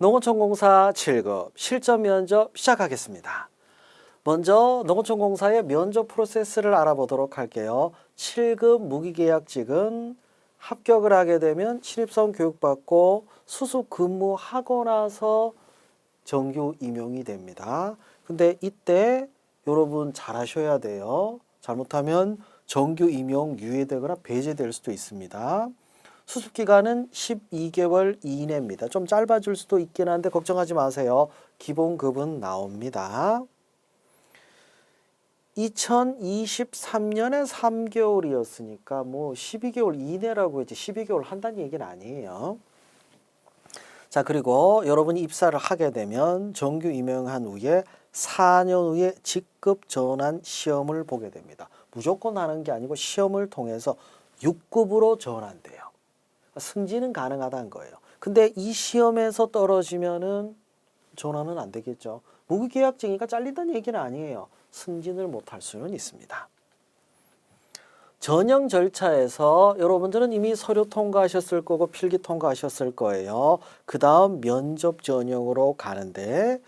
농어촌공사 7급 실전 면접 시작하겠습니다. 먼저 농어촌공사의 면접 프로세스를 알아보도록 할게요. 7급 무기계약직은 합격을 하게 되면 신입사원 교육받고 수습 근무하고 나서 정규 임용이 됩니다. 근데 이때 여러분 잘 하셔야 돼요. 잘못하면 정규 임용 유예되거나 배제될 수도 있습니다. 수습 기간은 12개월 이내입니다. 좀 짧아질 수도 있긴 한데 걱정하지 마세요. 기본급은 나옵니다. 2023년에 3개월이었으니까 뭐 12개월 이내라고 했지 12개월 한다는 얘기는 아니에요. 자, 그리고 여러분이 입사를 하게 되면 정규 임용한 후에 4년 후에 직급 전환 시험을 보게 됩니다. 무조건 하는 게 아니고 시험을 통해서 6급으로 전환돼요. 승진은 가능하다는 거예요. 근데 이 시험에서 떨어지면은 전환은 안 되겠죠. 무기계약직이니까 잘린다는 얘기는 아니에요. 승진을 못할 수는 있습니다. 전형 절차에서 여러분들은 이미 서류 통과하셨을 거고 필기 통과하셨을 거예요. 그 다음 면접 전형으로 가는데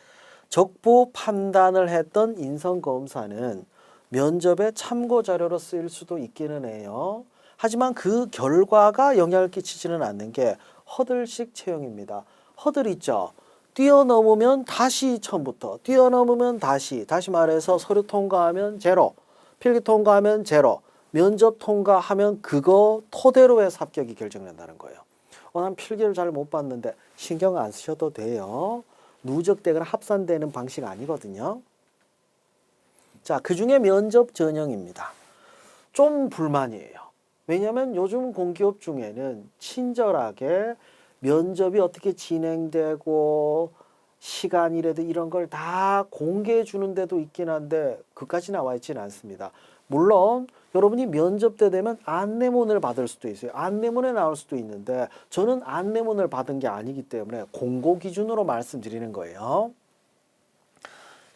적부 판단을 했던 인성검사는 면접에 참고 자료로 쓰일 수도 있기는 해요. 하지만 그 결과가 영향을 끼치지는 않는 게 허들식 채용입니다. 허들 있죠. 뛰어넘으면 다시 처음부터, 뛰어넘으면 다시, 다시 말해서 서류 통과하면 제로, 필기 통과하면 제로, 면접 통과하면 그거 토대로 해서 합격이 결정된다는 거예요. 어, 난 필기를 잘 못 봤는데 신경 안 쓰셔도 돼요. 누적되거나 합산되는 방식 아니거든요. 자, 그 중에 면접 전형입니다. 좀 불만이에요. 왜냐하면 요즘 공기업 중에는 친절하게 면접이 어떻게 진행되고 시간이라도 이런 걸 다 공개해 주는 데도 있긴 한데 그까지 나와 있지는 않습니다. 물론 여러분이 면접 때 되면 안내문을 받을 수도 있어요. 안내문에 나올 수도 있는데 저는 안내문을 받은 게 아니기 때문에 공고 기준으로 말씀드리는 거예요.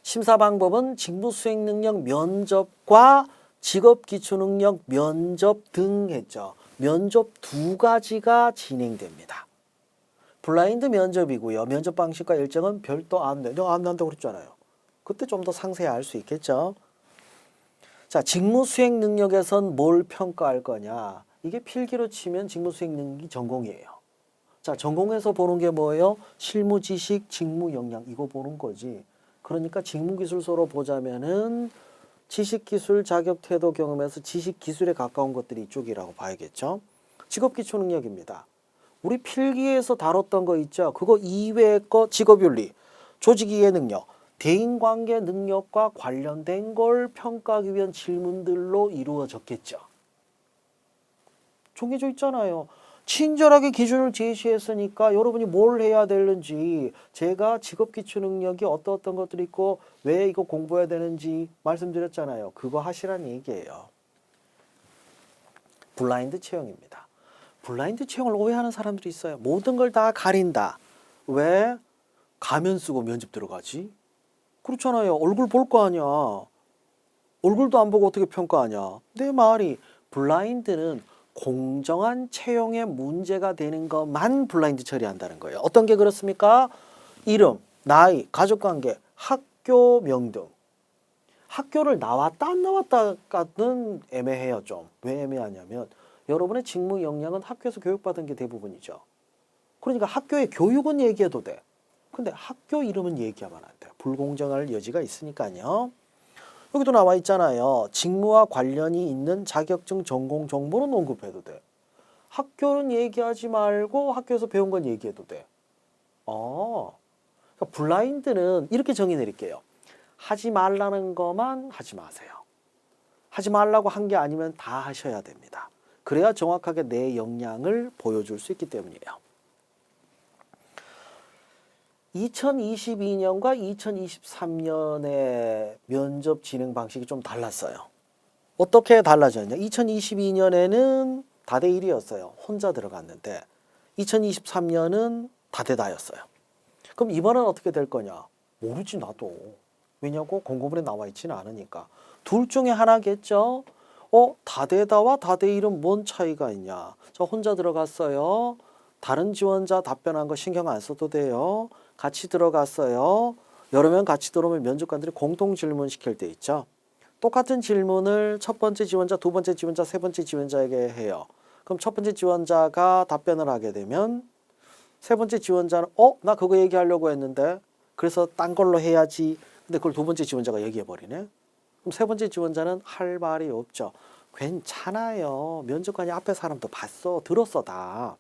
심사 방법은 직무 수행 능력 면접과 직업 기초 능력 면접 등 했죠. 면접 두 가지가 진행됩니다. 블라인드 면접이고요. 면접 방식과 일정은 별도 안내. 내가 안내한다고 그랬잖아요. 그때 좀 더 상세히 알 수 있겠죠. 자, 직무 수행 능력에선 뭘 평가할 거냐? 이게 필기로 치면 직무 수행 능력이 전공이에요. 자, 전공에서 보는 게 뭐예요? 실무 지식, 직무 역량 이거 보는 거지. 그러니까 직무 기술서로 보자면은 지식 기술 자격 태도 경험에서 지식 기술에 가까운 것들이 이쪽이라고 봐야겠죠. 직업 기초 능력입니다. 우리 필기에서 다뤘던 거 있죠. 그거 이외의 거 직업윤리, 조직 이해 능력, 대인 관계 능력과 관련된 걸 평가하기 위한 질문들로 이루어졌겠죠. 정해져 있잖아요. 친절하게 기준을 제시했으니까 여러분이 뭘 해야 되는지 제가 직업 기초 능력이 어떤 어떤 것들이 있고 왜 이거 공부해야 되는지 말씀드렸잖아요. 그거 하시라는 얘기예요. 블라인드 채용입니다. 블라인드 채용을 오해하는 사람들이 있어요. 모든 걸 다 가린다. 왜 가면 쓰고 면접 들어가지? 그렇잖아요. 얼굴 볼 거 아니야. 얼굴도 안 보고 어떻게 평가하냐. 내 말이 블라인드는 공정한 채용에 문제가 되는 것만 블라인드 처리한다는 거예요. 어떤 게 그렇습니까? 이름, 나이, 가족관계, 학교 명 등. 학교를 나왔다 안 나왔다가는 애매해요 좀. 왜 애매하냐면 여러분의 직무 역량은 학교에서 교육받은 게 대부분이죠. 그러니까 학교의 교육은 얘기해도 돼. 근데 학교 이름은 얘기하면 안 돼요. 불공정할 여지가 있으니까요. 여기도 나와 있잖아요. 직무와 관련이 있는 자격증 전공 정보는 언급해도 돼. 학교는 얘기하지 말고 학교에서 배운 건 얘기해도 돼. 어. 그러니까 블라인드는 이렇게 정의 내릴게요. 하지 말라는 것만 하지 마세요. 하지 말라고 한 게 아니면 다 하셔야 됩니다. 그래야 정확하게 내 역량을 보여줄 수 있기 때문이에요. 2022년과 2023년의 면접 진행 방식이 좀 달랐어요. 어떻게 달라졌냐? 2022년에는 다대 1이었어요. 혼자 들어갔는데 2023년은 다대 다였어요. 그럼 이번은 어떻게 될 거냐? 모르지 나도. 왜냐고 공고문에 나와 있지는 않으니까. 둘 중에 하나겠죠. 어, 다대다와 다대 1은 뭔 차이가 있냐? 저 혼자 들어갔어요. 다른 지원자 답변한 거 신경 안 써도 돼요. 같이 들어갔어요. 여러 명 같이 들어오면 면접관들이 공통 질문 시킬 때 있죠. 똑같은 질문을 첫 번째 지원자, 두 번째 지원자, 세 번째 지원자에게 해요. 그럼 첫 번째 지원자가 답변을 하게 되면 세 번째 지원자는 어? 나 그거 얘기하려고 했는데 그래서 딴 걸로 해야지. 근데 그걸 두 번째 지원자가 얘기해 버리네. 그럼 세 번째 지원자는 할 말이 없죠. 괜찮아요. 면접관이 앞에 사람도 봤어. 들었어 다.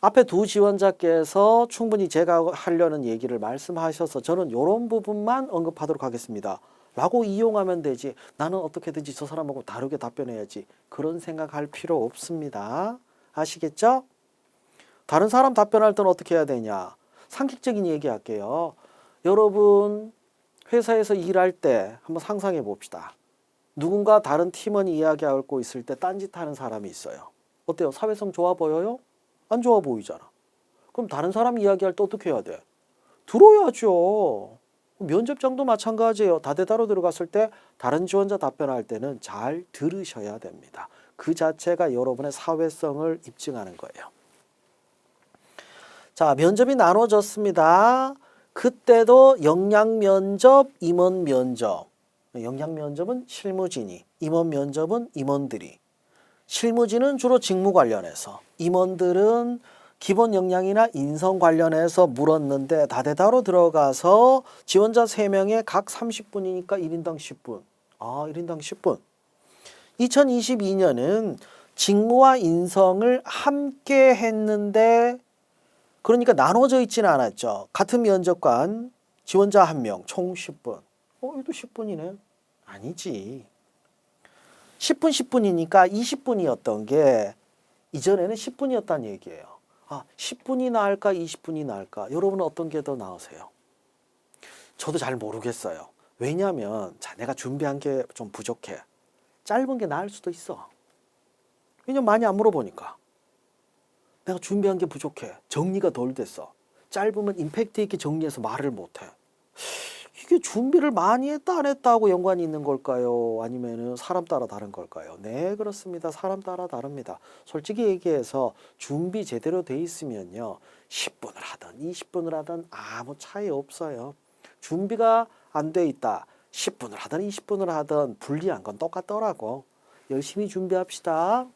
앞에 두 지원자께서 충분히 제가 하려는 얘기를 말씀하셔서 저는 이런 부분만 언급하도록 하겠습니다. 라고 이용하면 되지. 나는 어떻게든지 저 사람하고 다르게 답변해야지. 그런 생각할 필요 없습니다. 아시겠죠? 다른 사람 답변할 때는 어떻게 해야 되냐? 상식적인 얘기 할게요. 여러분, 회사에서 일할 때 한번 상상해 봅시다. 누군가 다른 팀원이 이야기하고 있을 때 딴짓하는 사람이 있어요. 어때요? 사회성 좋아 보여요? 안 좋아 보이잖아. 그럼 다른 사람 이야기할 때 어떻게 해야 돼? 들어야죠. 면접장도 마찬가지예요. 다대다로 들어갔을 때 다른 지원자 답변할 때는 잘 들으셔야 됩니다. 그 자체가 여러분의 사회성을 입증하는 거예요. 자, 면접이 나눠졌습니다. 그때도 영양 면접, 임원 면접. 영양 면접은 실무진이, 임원 면접은 임원들이. 실무진은 주로 직무 관련해서, 임원들은 기본 역량이나 인성 관련해서 물었는데 다대다로 들어가서 지원자 3명에 각 30분이니까 1인당 10분. 아, 1인당 10분. 2022년은 직무와 인성을 함께 했는데 그러니까 나눠져 있지는 않았죠. 같은 면접관 지원자 한 명 총 10분. 어, 이도 10분이네. 아니지. 10분 10분이니까 20분이었던 게 이전에는 10분이었다는 얘기예요. 아, 10분이 나을까 20분이 나을까? 여러분은 어떤 게 더 나으세요? 저도 잘 모르겠어요. 왜냐하면 자, 내가 준비한 게 좀 부족해. 짧은 게 나을 수도 있어. 왜냐면 많이 안 물어보니까. 내가 준비한 게 부족해. 정리가 덜 됐어. 짧으면 임팩트 있게 정리해서 말을 못해. 이게 준비를 많이 했다 안 했다 하고 연관이 있는 걸까요? 아니면은 사람 따라 다른 걸까요? 네, 그렇습니다. 사람 따라 다릅니다. 솔직히 얘기해서 준비 제대로 돼 있으면요. 10분을 하든 20분을 하든 아무 차이 없어요. 준비가 안 돼 있다. 10분을 하든 20분을 하든 불리한 건 똑같더라고. 열심히 준비합시다.